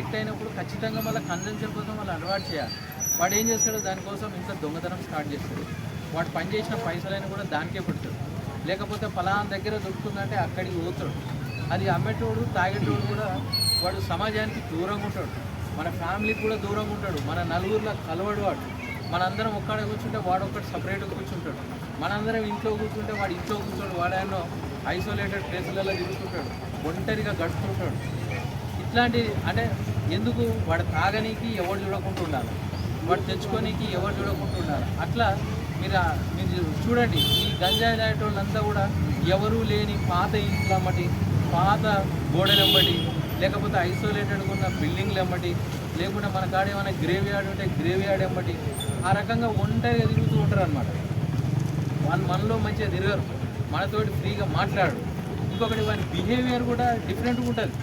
Addict అయినప్పుడు ఖచ్చితంగా మళ్ళీ కన్జంప్షన్ కోసం వాళ్ళు అలవాటు చేయాలి. వాడు ఏం చేస్తాడు దానికోసం ఇంకా దొంగతనం స్టార్ట్ చేస్తాడు. వాడు పని చేసిన పైసలైనా కూడా దానికే పెడతాడు. లేకపోతే ఫలానా దగ్గర దొరుకుతుందంటే అక్కడికి పోతాడు. అది అమ్మేటోడు తాగేటోడు కూడా వాడు సమాజానికి దూరంగా ఉంటాడు. మన ఫ్యామిలీకి కూడా దూరంగా ఉంటాడు. మన నలుగురిలో కలవడు వాడు. మనందరం ఒక్కడ కూర్చుంటే వాడు ఒక్కటి సపరేట్గా కూర్చుంటాడు. మనందరం ఇంట్లో కూర్చుంటే వాడు ఇంట్లో కూర్చోడు. వాడేనో ఐసోలేటెడ్ ప్లేసులలో తిరుగుతుంటాడు. ఒంటరిగా గడుపుతుంటాడు. ఇట్లాంటి అంటే ఎందుకు వాడు తాగనీకి ఎవరు చూడకుండా ఉండాలి? వాడు తెచ్చుకోనీకి ఎవరు చూడకుండా ఉండాలి? అట్లా మీరు మీరు చూడండి ఈ గంజాయి తాగేటోళ్ళంతా కూడా ఎవరూ లేని పాత ఇంట్లో అమ్మటి పాత గోడలు లేకపోతే ఐసోలేటెడ్ ఉన్న బిల్డింగ్లు ఎమ్మటి లేకుంటే మన కాడ ఏమైనా గ్రేవ్ యార్డ్ ఉంటే గ్రేవ్ యార్డ్ ఎమ్మటి ఆ రకంగా ఒంటరిగా తిరుగుతూ ఉంటారు అనమాట వాళ్ళు మనలో మంచిగా తిరగరు. మనతోటి ఫ్రీగా మాట్లాడు ఇంకొకటి వాని బిహేవియర్ కూడా డిఫరెంట్గా ఉంటుంది.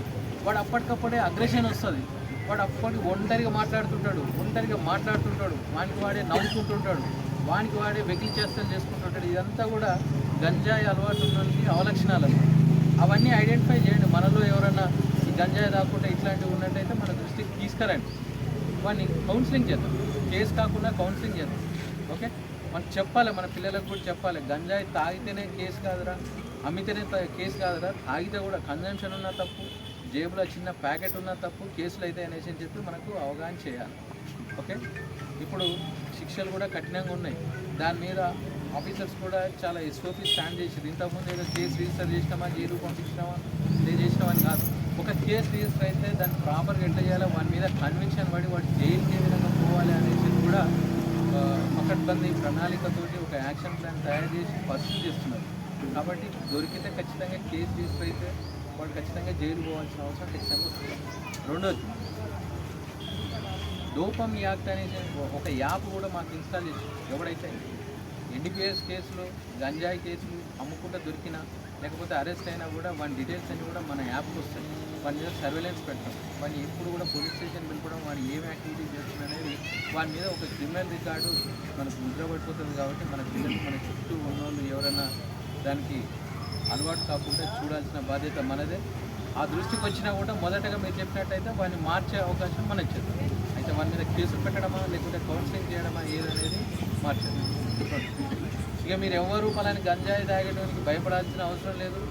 వాడు అప్పటికప్పుడే అగ్రెషన్ వస్తుంది. వాడు అప్పటికి ఒంటరిగా మాట్లాడుతుంటాడు ఒంటరిగా మాట్లాడుతుంటాడు వానికి వాడే నవ్వుకుంటుంటాడు వానికి వాడే వెకిలి చేష్టలు చేసుకుంటుంటాడు. ఇదంతా కూడా గంజాయి అలవాటు ఉన్నది అవలక్షణాలు అవన్నీ ఐడెంటిఫై చేయండి. మనలో ఎవరన్నా ఈ గంజాయి రాకుండా ఇట్లాంటివి ఉన్నట్టయితే మన దృష్టికి తీసుకురండి. వాడిని కౌన్సిలింగ్ చేద్దాం. కేసు కాకుండా కౌన్సిలింగ్ చేద్దాం. ఓకే? మనం చెప్పాలి. మన పిల్లలకు కూడా చెప్పాలి. గంజాయి తాగితేనే కేసు కాదురా అమ్మితేనే కేసు కాదురా తాగితే కూడా కన్జంప్షన్ ఉన్న తప్పు. జేబులో చిన్న ప్యాకెట్ ఉన్న తప్పు కేసులు అయితే అనేసి అని చెప్పి మనకు అవగాహన చేయాలి. ఓకే? ఇప్పుడు శిక్షలు కూడా కఠినంగా ఉన్నాయి. దాని మీద ఆఫీసర్స్ కూడా చాలా ఎస్ఓపి స్టాండ్ చేసారు ఇంతకుముందు ఏదో కేసు రిజిస్టర్ చేసినామా జైలు పంపించినామా ఇదే చేసినామని కాదు. ఒక కేసు రిజిస్టర్ అయితే దాన్ని ప్రాపర్గా ఎట్లా చేయాలో వాని మీద కన్విక్షన్ పడి వాడు జైలుకి ఏ విధంగా పోవాలి అనేసి కూడా ఆ, పకడ్బందీ ప్రణాళికతోటి ఒక యాక్షన్ ప్లాన్ తయారు చేసి పర్సూ చేస్తున్నారు. కాబట్టి దొరికితే ఖచ్చితంగా కేసు రిజిస్టర్ అయితే వాడు ఖచ్చితంగా జైలు పోవాల్సిన అవసరం ఖచ్చితంగా వస్తుంది రెండోది డోపమ్ యాక్ట్ అనేది ఒక యాప్ కూడా మాకు ఇన్స్టాల్ చేసి ఎవడైతే ఎన్డీపీఎస్ కేసులు గంజాయి కేసులు అమ్ముకుంటూ దొరికినా లేకపోతే అరెస్ట్ అయినా కూడా వాని డీటెయిల్స్ అన్నీ కూడా మన యాప్కి వస్తాయి. వాని మీద సర్వేలెన్స్ పెట్టడం వాడిని ఎప్పుడు కూడా పోలీస్ స్టేషన్ పిలపడం వాడు ఏం యాక్టివిటీ చేస్తుంది అనేది వాడి మీద ఒక క్రిమినల్ రికార్డు మనకు ముద్రపడిపోతుంది కాబట్టి మన పిల్లలు మన చుట్టూ ఉన్నోళ్ళు ఎవరైనా దానికి అలవాటు కాకుండా చూడాల్సిన బాధ్యత మనదే. ఆ దృష్టికి వచ్చినా కూడా మొదటగా మీరు చెప్పినట్టయితే వాడిని మార్చే అవకాశం మనకు చేద్దాం అయితే వారి మీద కేసు పెట్టడమా లేకుంటే కౌన్సిలింగ్ చేయడమా ఏదనేది మార్చేద్దాం ఇక మీరు ఎవరు పలాని గంజాయి తాగడానికి భయపడాల్సిన అవసరం లేదు.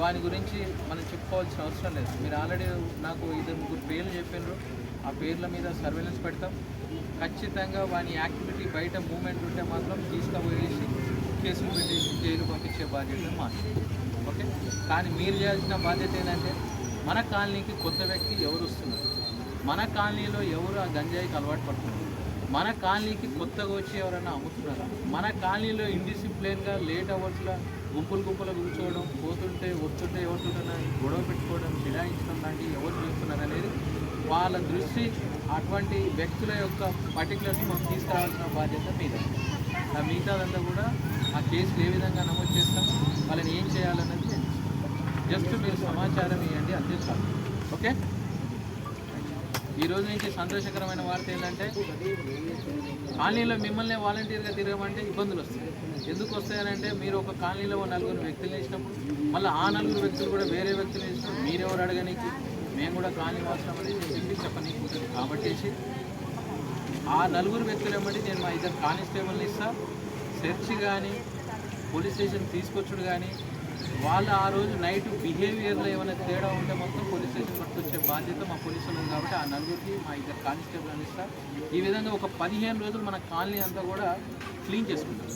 వాని గురించి మనం చెప్పుకోవాల్సిన అవసరం లేదు. మీరు ఆల్రెడీ నాకు ఇద్దరు ముగ్గురు పేర్లు చెప్పినారు. ఆ పేర్ల మీద సర్వేలెన్స్ పెడతాం. ఖచ్చితంగా వాని యాక్టివిటీ బయట మూమెంట్ ఉంటే మాత్రం కేసులు పెట్టేసి జైలు పంపించే బాధ్యత మాది ఓకే? కానీ మీరు చేయాల్సిన బాధ్యత ఏంటంటే మన కాలనీకి కొత్త వ్యక్తి ఎవరు వస్తున్నారు? మన కాలనీలో ఎవరు ఆ గంజాయికి అలవాటు పడుతున్నారు? మన కాలనీకి కొత్తగా వచ్చి ఎవరైనా అమ్ముతున్నారా? మన కాలనీలో ఇండిసిప్లిన్గా లేట్ అవర్స్లో గుంపులు గుంపులు కూర్చోవడం పోతుంటే వస్తుంటే ఎవరుతుంటున్నా గొడవ పెట్టుకోవడం ఫిరాయించడం లాంటివి ఎవరు చేస్తున్నారు అనేది వాళ్ళ దృష్టి అటువంటి వ్యక్తుల యొక్క పర్టికులర్స్ మనం తీసుకురావాల్సిన బాధ్యత మీద. మిగతాదంతా కూడా ఆ కేసులు ఏ విధంగా నమోదు చేస్తాం వాళ్ళని ఏం చేయాలన్నది జస్ట్ మీరు సమాచారం ఇవ్వండి అంతే చాలు. ఓకే? ఈరోజు నుంచి సంతోషకరమైన వార్త ఏంటంటే కాలనీలో మిమ్మల్ని వాలంటీర్గా తిరగమంటే ఇబ్బందులు వస్తాయి. ఎందుకు వస్తాయనంటే మీరు ఒక కాలనీలో ఉన్న నలుగురు వ్యక్తులు వేసినప్పుడు మళ్ళీ ఆ నలుగురు వ్యక్తులు కూడా వేరే వ్యక్తులు వేసినప్పుడు మీరెవరు అడగనీకి? మేము కూడా కాలనీ వాసనం చెప్పి చెప్పనీకి ఉంటుంది. కాబట్టి ఆ నలుగురు వ్యక్తులు ఏమంటే నేను మా ఇద్దరు కానిస్టేబుల్ని ఇస్తా. సెర్చ్ కానీ పోలీస్ స్టేషన్ తీసుకొచ్చుడు కానీ వాళ్ళు ఆ రోజు నైట్ బిహేవియర్లో ఏమైనా తేడా ఉంటే మొత్తం పోలీస్ స్టేషన్ పట్టుకొచ్చే బాధ్యత మా పోలీసులు ఉంది కాబట్టి ఆ నలుగురికి మా ఇద్దరు కానిస్టేబుల్ అని ఇస్తా. ఈ విధంగా ఒక పదిహేను రోజులు మన కాలనీ అంతా కూడా క్లీన్ చేసుకుంటాం.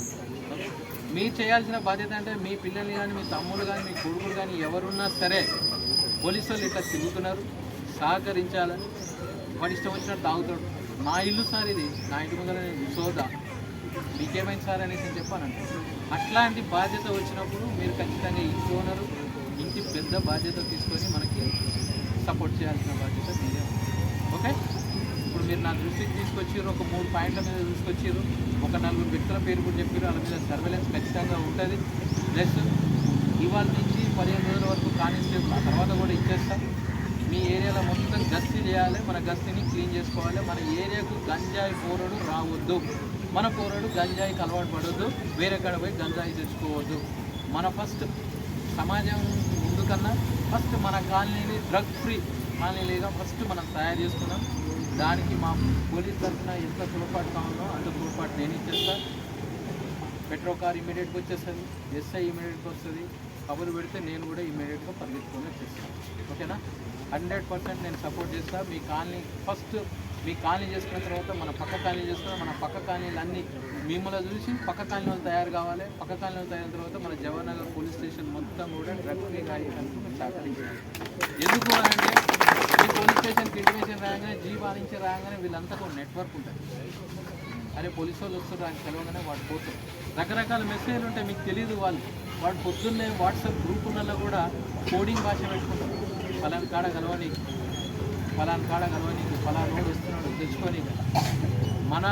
మీరు చేయాల్సిన బాధ్యత అంటే మీ పిల్లల్ని కానీ మీ తమ్ముళ్ళు కానీ మీ కొడుకులు కానీ ఎవరున్నా సరే పోలీసు వాళ్ళు ఇట్లా తిరుగుతున్నారు సహకరించాలని. వాడు ఇష్టం వచ్చినట్టు తాగుతాడు. నా ఇల్లు సార్ ఇది. నా ఇంటి ముందర నేను మీకేమైంది సార్ అనేసి నేను చెప్పానంటే అట్లాంటి బాధ్యత వచ్చినప్పుడు మీరు ఖచ్చితంగా ఇంటి ఓనరు ఇంటి పెద్ద బాధ్యత తీసుకొని మనకి సపోర్ట్ చేయాల్సిన బాధ్యత మీదే ఓకే? ఇప్పుడు మీరు నా దృష్టికి తీసుకొచ్చారు ఒక మూడు పాయింట్ల మీద తీసుకొచ్చారు ఒక నలుగురు వ్యక్తుల పేరు కూడా చెప్పారు వాళ్ళ మీద సర్వేలెన్స్ ఖచ్చితంగా ఉంటుంది. ప్లస్ ఇవాళ నుంచి పదిహేను రోజుల వరకు కానిస్టేబుల్ ఆ తర్వాత కూడా ఇచ్చేస్తాం. మీ ఏరియాలో మొత్తం గస్తీ చేయాలి మన గస్తీని క్లీన్ చేసుకోవాలి. మన ఏరియాకు గంజాయి పోరడు రావద్దు. మన పోరడు గంజాయికి అలవాటు పడవద్దు వేరే కాడ పోయి గంజాయి తెచ్చుకోవద్దు. మన ఫస్ట్ సమాజం ముందుకన్నా ఫస్ట్ మన కాలనీని డ్రగ్ ఫ్రీ కాలనీలుగా ఫస్ట్ మనం తయారు చేసుకున్నాం. దానికి మా పోలీస్ తరఫున ఎంత తోడ్పాటు కావాలో అంత తోడ్పాటు నేను ఇచ్చేస్తాను మెట్రో కార్ ఇమీడియట్గా వచ్చేస్తుంది ఎస్ఐ ఇమీడియట్గా వస్తుంది. కబురు పెడితే నేను కూడా ఇమీడియట్గా పరిగెత్తుకొని వచ్చేస్తాను. ఓకేనా హండ్రెడ్ పర్సెంట్ నేను సపోర్ట్ చేస్తాను మీ కాలనీ ఫస్ట్ మీ కాలనీ చేసుకున్న తర్వాత మన పక్క కాలనీ చేసుకున్న మన పక్క కాలనీలు అన్నీ మిమ్మల్ని చూసి పక్క కాలనీ వాళ్ళు తయారు కావాలి. పక్క కాలనీ వాళ్ళు తయారైన తర్వాత మన జవహర్నగర్ పోలీస్ స్టేషన్ మొత్తం కూడా డ్రగ్ ఫ్రీ అయ్యేదానికి మేము సహకరించాలి ఎందుకు అంటే ఈ పోలీస్ స్టేషన్కి ఇంటిమేషన్ రాగానే జీవా రాగానే వీళ్ళంతా ఒక నెట్వర్క్ ఉంటుంది. అరే పోలీసు వాళ్ళు వస్తారు అని తెలవగానే వాడు పోతారు రకరకాల మెసేజ్లు ఉంటాయి మీకు తెలియదు వాళ్ళు. వాడు పొద్దున్నే వాట్సాప్ గ్రూపులలో కూడా కోడింగ్ భాష పెట్టుకుంటారు ఫలాని కాడ కలవనీకి ఫలాని కాడ కలవనీకి ఫలాని రోడ్ వస్తున్నాడు తెచ్చుకొని మన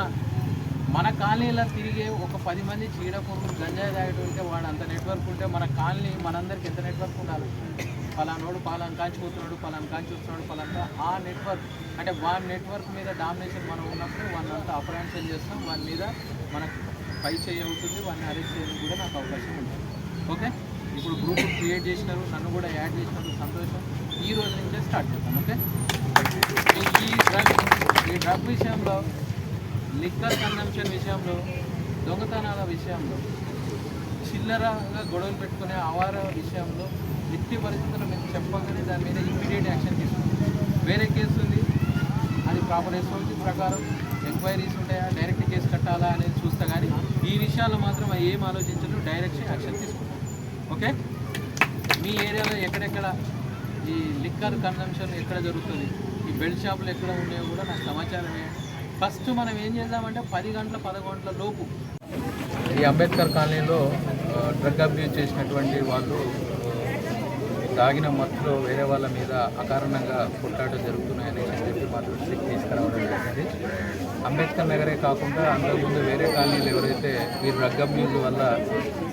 మన కాలనీలో తిరిగే ఒక పది మంది చీడపురుగు గంజాయి తాగడం ఉంటే వాడు అంత నెట్వర్క్ ఉంటే మన కాలనీ మనందరికి ఎంత నెట్వర్క్ ఉండాలి? ఫలానోడు పలానా కాంచి పోతున్నాడు పలానా కాంచి వస్తున్నాడు ఆ నెట్వర్క్ అంటే వాని నెట్వర్క్ మీద డామినేషన్ మనం ఉన్నప్పుడు వాళ్ళంతా అప్రహెన్షన్ చేస్తాం వాని మీద మనకు పై చేయి అవుతుంది వాడిని అరెస్ట్ చేయడానికి కూడా నాకు అవకాశం ఉంటుంది ఓకే? ఇప్పుడు గ్రూప్ క్రియేట్ చేసినారు నన్ను కూడా యాడ్ చేసినందుకు సంతోషం. ఈ రోజు నుంచే స్టార్ట్ చేద్దాం ఓకే? ఈ- డ్రగ్ ఈ డ్రగ్ విషయంలో లిక్కర్ కన్జంప్షన్ విషయంలో దొంగతనాల విషయంలో చిల్లరగా గొడవలు పెట్టుకునే అవార విషయంలో ఎట్టి పరిస్థితుల్లో మీకు చెప్పగానే దాని మీద ఇమ్మీడియట్ యాక్షన్ తీసుకుంటాం. వేరే కేసు ఉంది. అది ప్రాపర్ ఎస్ఓసి ప్రకారం. ఎంక్వైరీస్ ఉంటాయా? డైరెక్ట్ కేసు కట్టాలా అనేది చూస్తా కానీ ఈ విషయాల్లో మాత్రం అవి ఏం ఆలోచించరు డైరెక్ట్ యాక్షన్ తీసుకుంటాం. ఓకే మీ ఏరియాలో ఎక్కడెక్కడ ఈ లిక్కర్ కన్జంప్షన్ ఎక్కడ జరుగుతుంది? ఈ బెల్ట్ షాపులు ఎక్కడ ఉన్నాయో కూడా నాకు సమాచారం వేయండి ఫస్ట్ మనం ఏం చేద్దామంటే పది గంటల పదకొంటల లోపు ఈ అంబేద్కర్ కాలనీలో డ్రగ్ అబ్యూజ్ చేసినటువంటి వాళ్ళు తాగిన మత్తులో వేరే వాళ్ళ మీద అకారణంగా కొట్లాటలు జరుగుతున్నాయని చెప్పి మా దృష్టికి తీసుకురావడం జరిగింది. అంబేద్కర్ నగరే కాకుండా అంతకుముందు వేరే కాలనీలు ఎవరైతే ఈ డ్రగ్ అబ్యూజ్ వల్ల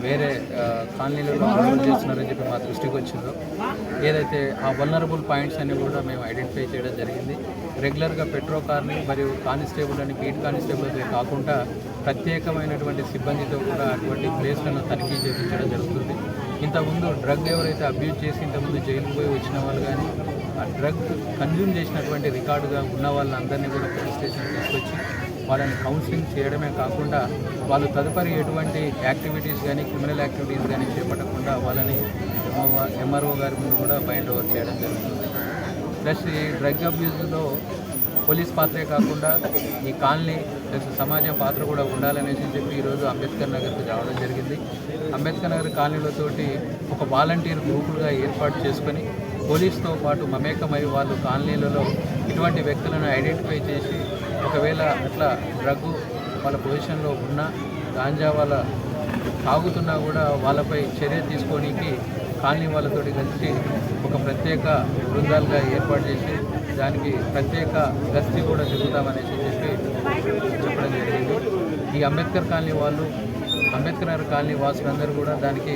వేరే కాలనీలలో గొడవలు చేస్తున్నారని చెప్పి మా దృష్టికి వచ్చిందో ఏదైతే ఆ వల్నరబుల్ పాయింట్స్ అన్ని కూడా మేము ఐడెంటిఫై చేయడం జరిగింది. రెగ్యులర్గా పెట్రో కార్ని మరియు కానిస్టేబుల్ అని బీట్ కానిస్టేబుల్తో కాకుండా ప్రత్యేకమైనటువంటి సిబ్బందితో కూడా అటువంటి ప్లేస్లను తనిఖీ చేయించడం జరుగుతుంది. ఇంతకుముందు డ్రగ్ ఎవరైతే అబ్యూజ్ చేసి ఇంతకుముందు జైలుకు పోయి వచ్చిన వాళ్ళు కానీ ఆ డ్రగ్ కన్జ్యూమ్ చేసినటువంటి రికార్డుగా ఉన్న వాళ్ళందరినీ కూడా పోలీస్ స్టేషన్ తీసుకొచ్చి వాళ్ళని కౌన్సిలింగ్ చేయడమే కాకుండా వాళ్ళు తదుపరి ఎటువంటి యాక్టివిటీస్ కానీ క్రిమినల్ యాక్టివిటీస్ కానీ చేపట్టకుండా వాళ్ళని ఎంఆర్ఓ గారి ముందు కూడా బైండ్ ఓవర్ చేయడం జరుగుతుంది. ప్లస్ ఈ డ్రగ్ అబ్యూజ్లో పోలీస్ పాత్రే కాకుండా ఈ కాలనీ ప్లస్ సమాజం పాత్ర కూడా ఉండాలనేసి చెప్పి ఈరోజు అంబేద్కర్ నగర్కి రావడం జరిగింది. అంబేద్కర్ నగర్ కాలనీలతోటి ఒక వాలంటీర్ గ్రూపులుగా ఏర్పాటు చేసుకొని పోలీస్తో పాటు మమేకమై వాళ్ళు కాలనీలలో ఇటువంటి వ్యక్తులను ఐడెంటిఫై చేసి ఒకవేళ అట్లా డ్రగ్ వాళ్ళ పొజిషన్లో ఉన్నా గాంజా వాళ్ళ తాగుతున్నా కూడా వాళ్ళపై చర్య తీసుకోనికి కాలనీ వాళ్ళతో కలిసి ఒక ప్రత్యేక బృందాలుగా ఏర్పాటు చేసి దానికి ప్రత్యేక గస్తీ కూడా జరుగుతామనేసి చెప్పి చెప్పడం జరిగింది. ఈ అంబేద్కర్ కాలనీ వాళ్ళు అంబేద్కర్ నగర్ కాలనీ వాసులందరూ కూడా దానికి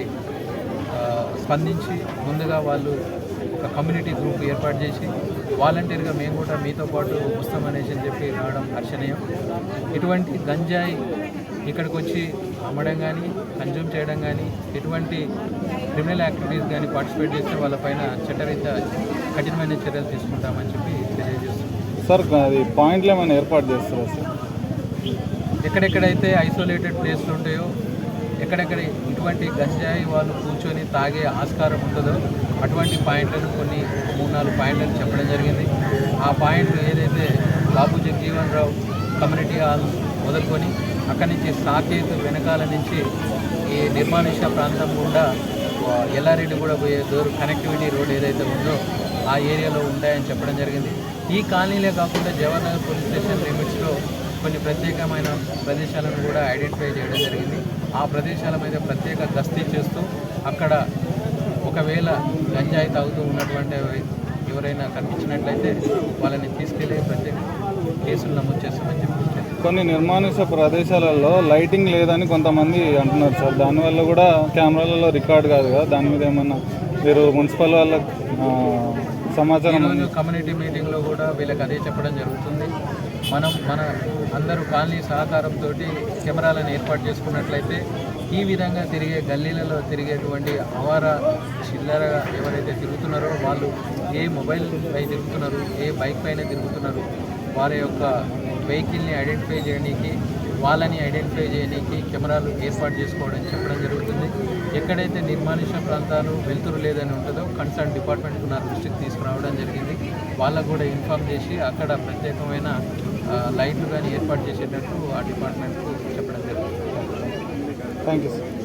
స్పందించి ముందుగా వాళ్ళు ఒక కమ్యూనిటీ గ్రూప్ ఏర్పాటు చేసి వాలంటీర్గా మేము కూడా మీతో పాటు వస్తామనేసి అని చెప్పి రావడం హర్షణీయం. ఇటువంటి గంజాయి ఇక్కడికి వచ్చి అమ్మడం కానీ కన్జ్యూమ్ చేయడం కానీ ఎటువంటి క్రిమినల్ యాక్టివిటీస్ కానీ పార్టిసిపేట్ చేస్తే వాళ్ళపైన చట్టరీత్యా కఠినమైన చర్యలు తీసుకుంటామని చెప్పి తెలియజేస్తున్నాం. సార్ అది పాయింట్లు ఏమైనా ఏర్పాటు చేస్తారా సార్? ఎక్కడెక్కడైతే ఐసోలేటెడ్ ప్లేస్లు ఉంటాయో ఎక్కడెక్కడ ఇటువంటి గంజాయి వాళ్ళు కూర్చొని తాగే ఆస్కారం ఉంటుందో అటువంటి పాయింట్లను కొన్ని మూడు నాలుగు పాయింట్లను చెప్పడం జరిగింది. ఆ పాయింట్లు ఏదైతే బాబు జగజీవన్ రావు కమ్యూనిటీ హాల్ మొదలుకొని అక్కడి నుంచి సాకేత్ వెనకాల నుంచి ఈ నిర్మానుష ప్రాంతం గుండా ఎల్లారెడ్డి కూడా పోయే దూరం కనెక్టివిటీ రోడ్ ఏదైతే ఉందో ఆ ఏరియాలో ఉంటాయని చెప్పడం జరిగింది. ఈ కాలనీలే కాకుండా జవహర్ నగర్ పోలీస్ స్టేషన్ లిమిట్స్లో కొన్ని ప్రత్యేకమైన ప్రదేశాలను కూడా ఐడెంటిఫై చేయడం జరిగింది. ఆ ప్రదేశాల మీద ప్రత్యేక గస్తీ చేస్తూ అక్కడ ఒకవేళ గంజాయి తాగుతూ ఉన్నటువంటి ఎవరైనా కనిపించినట్లయితే వాళ్ళని తీసుకెళ్ళి ప్రత్యేక కేసులు నమోదు చేస్తామని చెప్పి కొన్ని నిర్మానుష ప్రదేశాలలో లైటింగ్ లేదని కొంతమంది అంటున్నారు సార్. దానివల్ల కూడా కెమెరాలలో రికార్డ్ కాదు కదా. దాని మీద ఏమన్నా మీరు మున్సిపల్ వాళ్ళ సమాచారం ఈరోజు కమ్యూనిటీ మీటింగ్లో కూడా వీళ్ళకి అదే చెప్పడం జరుగుతుంది. మనం మన అందరూ కాలనీ సహకారంతో కెమెరాలను ఏర్పాటు చేసుకున్నట్లయితే ఈ విధంగా తిరిగే గల్లీలలో తిరిగేటువంటి అవార చిల్లరగా ఎవరైతే తిరుగుతున్నారో వాళ్ళు ఏ మొబైల్ పై తిరుగుతున్నారు ఏ బైక్ పైన తిరుగుతున్నారు వారి యొక్క వెహికల్ని ఐడెంటిఫై చేయడానికి వాళ్ళని ఐడెంటిఫై చేయడానికి కెమెరాలు ఏర్పాటు చేసుకోవడం చెప్పడం జరుగుతుంది. ఎక్కడైతే నిర్మానుష ప్రాంతాలు వెలుతురు లేదని ఉంటుందో కన్సర్న్ డిపార్ట్మెంట్కు నా దృష్టికి తీసుకురావడం జరిగింది. వాళ్ళకు కూడా ఇన్ఫామ్ చేసి అక్కడ ప్రత్యేకమైన లైట్లు కానీ ఏర్పాటు చేసేటట్టు ఆ డిపార్ట్మెంట్కు చెప్పడం జరుగుతుంది. Thank you sir.